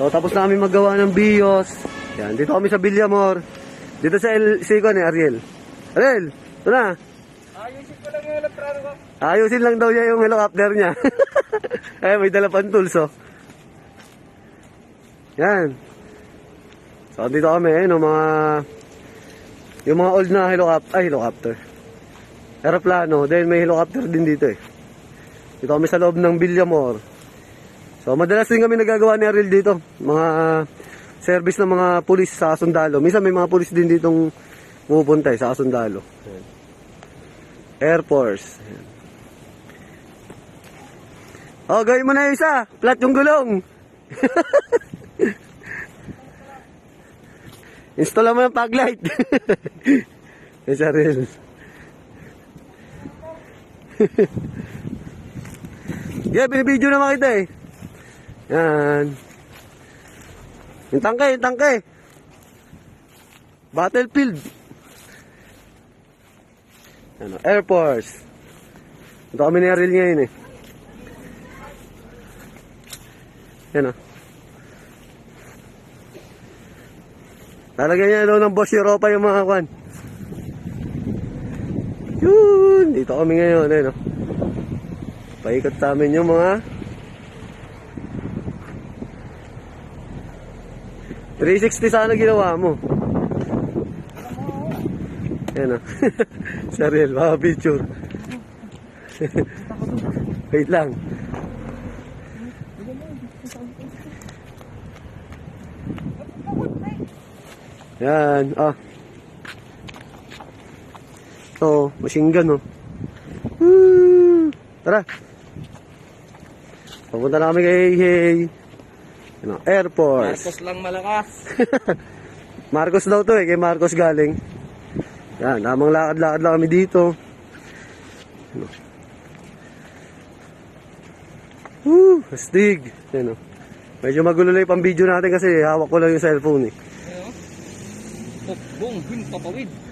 So, tapos na kami maggawa ng bios. Yan, dito kami sa Villamor. Dito sa El Sico ni Ariel. Ariel, ito na. Ayusin ko lang yung elektrano ko. Ayusin lang daw niya yung helicopter niya. Ay, may dala pang tools, oh. Yan. So, dito kami, eh, no, mga... Yung mga old na helicopter, ay, helicopter. Aeroplano, then may helicopter din dito, eh. Dito kami sa loob ng Villamor. So, madalas din kami nagagawa ni Ariel dito. Mga service ng mga pulis sa Sundalo. Minsan may mga pulis din ditong pupunta, sa Sundalo. Air Force. Oh, gawin mo na yung isa. Flat yung gulong. Install mo ng fog light. yes, Ariel. yeah, binibidyo naman kita eh. Yan. Yung tangke, yung tangke. Battlefield. Ano, Air Force. Ito kami ni Ariel ngayon eh. Yan o. Lalagyan niya daw ng Boss Europa yung mga kwan. Yun! Dito kami ngayon eh no. Paikot sa amin yung mga 360 sana ginawa mo. Yan o. Saril, mga picture. Wait lang. Yan, ah. Ito, machine gun, oh. Tara. Papunta na kami kay Hey. Ano, Air Force. Marcos lang malakas. Marcos daw to eh, kay Marcos galing. Yan, namang lakad-lakad lang kami dito. Ano. Woo, astig. Yan, oh. Medyo magulo lang yung pang video natin kasi hawak ko lang yung cellphone eh. Ayun. Pokbong, hin, papawid.